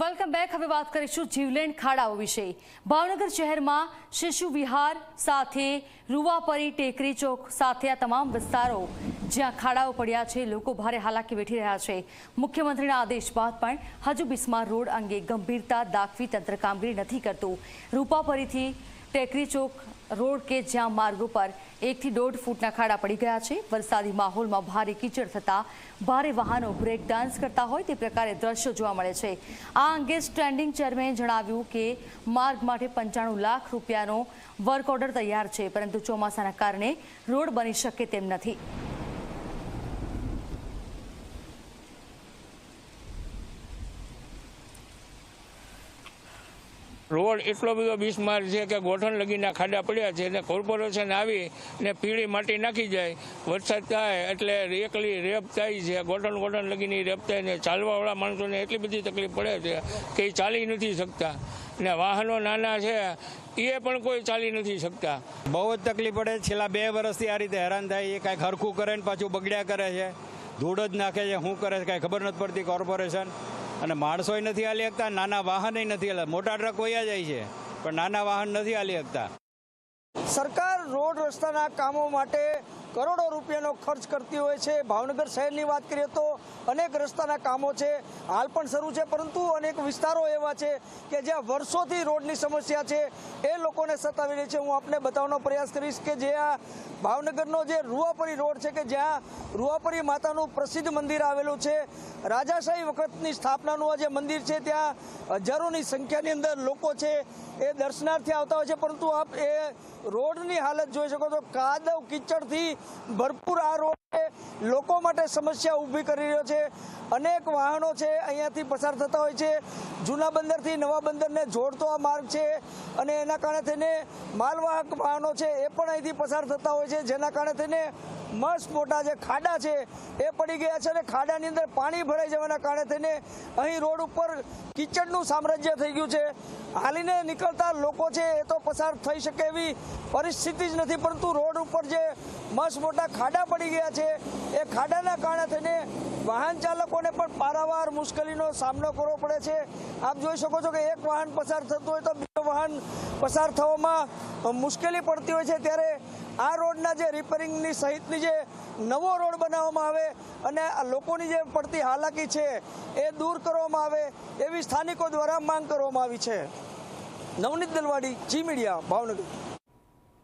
Welcome back હવે વાત કરીશું જીવલેણ ખાડાઓ વિશે. ભાવનગર શહેરમાં શિશુ વિહાર સાથે રૂવાપરી ટેકરી ચોક સાથે આ તમામ વિસ્તારો જ્યાં ખાડાઓ પડ્યા છે, લોકો ભારે હાલાકી વેઠી રહ્યા છે. મુખ્યમંત્રીના આદેશ બાદ પણ હજુ બિસ્માર રોડ અંગે ગંભીરતા દાખવી તંત્ર કામગીરી નથી કરતું. રૂપાપરીથી ટેકરી ચોક રોડ કે જ્યાં માર્ગો પર એકથી દોઢ ફૂટના ખાડા પડી ગયા છે. વરસાદી માહોલમાં ભારે કીચડ થતાં ભારે વાહનો બ્રેક ડાન્સ કરતા હોય તે પ્રકારે દ્રશ્યો જોવા મળે છે. આ અંગે સ્ટેન્ડિંગ ચેરમેને જણાવ્યું કે માર્ગ માટે પંચાણું લાખ રૂપિયાનો વર્ક ઓર્ડર તૈયાર છે, પરંતુ ચોમાસાના કારણે રોડ બની શકે તેમ નથી. રોડ એટલો બધો બિસ્માર છે કે ગોઠણ લગીના ખાડા પડ્યા છે અને કોર્પોરેશન આવી ને પીળી માટી નાખી જાય. વરસાદ થાય એટલે એકલી રેપ થાય છે. ગોઠણ ગોઠણ લગીની રેપ થાય ને ચાલવાવાળા માણસોને એટલી બધી તકલીફ પડે છે કે એ ચાલી નથી શકતા. ને વાહનો નાના છે, એ પણ કોઈ ચાલી નથી શકતા. બહુ જ તકલીફ પડે. છેલ્લા બે વર્ષથી આ રીતે હેરાન થાય. એ કાંઈક હરખું કરે ને પાછું બગડ્યા કરે છે. ધૂળ જ નાખે છે. શું કરે છે કાંઈ ખબર નથી પડતી કોર્પોરેશન. અને માણસોય નથી હાલી શકતા, નાના વાહનય નથી હાલે મોટા ટ્રક વયા જાય છે, પણ નાના વાહન નથી હાલી શકતા. સરકાર રોડ રસ્તાના કામો માટે કરોડો રૂપિયાનો ખર્ચ કરતી હોય છે. ભાવનગર શહેરની વાત કરીએ તો અનેક રસ્તાના કામો છે. હાલ પણ શરૂ છે, પરંતુ અનેક વિસ્તારો એવા છે કે જ્યાં વર્ષોથી રોડની સમસ્યા છે. એ લોકોને સતાવી રહી છે. હું આપને બતાવવાનો પ્રયાસ કરીશ કે જે આ ભાવનગરનો જે રૂવાપરી રોડ છે કે જ્યાં રૂવાપરી માતાનું પ્રસિદ્ધ મંદિર આવેલું છે. રાજાશાહી વખતની સ્થાપનાનું આ જે મંદિર છે, ત્યાં હજારોની સંખ્યાની અંદર લોકો છે. એ દર્શનાર્થી આવતા હોય છે, પરંતુ આપ એ રોડની હાલત જોઈ શકો છો. કાદવ કીચડથી ભરપૂર આ રોડ લોકો માટે સમસ્યા ઊભી કરી રહ્યો છે. અનેક વાહનો છે અહીંયાથી પસાર થતા હોય છે. જૂના બંદરથી નવા બંદરને જોડતો આ માર્ગ છે અને એના કારણે થઈને માલવાહક વાહનો છે એ પણ અહીંથી પસાર થતા હોય છે. જેના કારણે થઈને મસ્ત મોટા જે ખાડા છે એ પડી ગયા છે અને ખાડાની અંદર પાણી ભરાઈ જવાના કારણે થઈને અહીં રોડ ઉપર કિચડનું સામ્રાજ્ય થઈ ગયું છે. હાલીને નીકળતા લોકો છે એ તો પસાર થઈ શકે એવી પરિસ્થિતિ જ નથી, પરંતુ રોડ ઉપર જે મસ્ત મોટા ખાડા પડી ગયા છે. એ ખાડાના કારણે થઈને વાહન ચાલકોને પણ પારાવાર મુશ્કેલીનો સામનો કરવો પડે છે. આપ જોઈ શકો છો કે એક વાહન પસાર થતું હોય તો બીજો વાહન પસાર થવામાં મુશ્કેલી પડતી હોય છે. ત્યારે આ રોડના જે રિપેરિંગની સહિતની જે નવો રોડ બનાવવામાં આવે અને આ લોકોની જે પડતી હાલાકી છે એ દૂર કરવામાં આવે એવી સ્થાનિકો દ્વારા માંગ કરવામાં આવી છે. Navneet Dalwadi, G media, Bhavnagar.